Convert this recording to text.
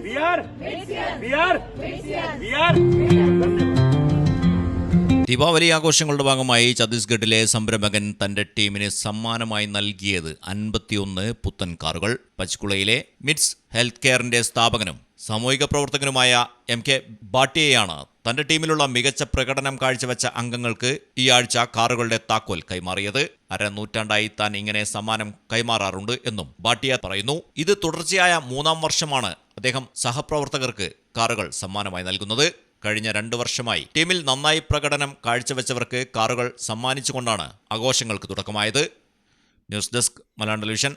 We are. We are. We are. Deepavali ആഘോഷങ്ങളുടെ ഭാഗമായി ഛത്തീസ്ഗഡിലെ സംരംഭകൻ തന്റെ ടീമിന് സമ്മാനമായി നൽകിയത് അൻപത്തിയൊന്ന് പുത്തൻ കാറുകൾ പച്ചക്കുളയിലെ മിറ്റ്സ് ഹെൽത്ത് കെയറിന്റെ സ്ഥാപകനും സാമൂഹിക പ്രവർത്തകനുമായ എം കെ ബാട്ടിയെയാണ് തന്റെ ടീമിലുള്ള മികച്ച പ്രകടനം കാഴ്ചവെച്ച അംഗങ്ങൾക്ക് ഈ ആഴ്ച കാറുകളുടെ താക്കോൽ കൈമാറിയത്. അരനൂറ്റാണ്ടായി താൻ ഇങ്ങനെ സമ്മാനം കൈമാറാറുണ്ട് എന്നും ബാട്ടിയ പറയുന്നു. ഇത് തുടർച്ചയായ മൂന്നാം വർഷമാണ് അദ്ദേഹം സഹപ്രവർത്തകർക്ക് കാറുകൾ സമ്മാനമായി നൽകുന്നത്. കഴിഞ്ഞ രണ്ടു വർഷമായി ടീമിൽ നന്നായി പ്രകടനം കാഴ്ചവെച്ചവർക്ക് കാറുകൾ സമ്മാനിച്ചുകൊണ്ടാണ് ആഘോഷങ്ങൾക്ക് തുടക്കമായത്. News desk Malayalam television.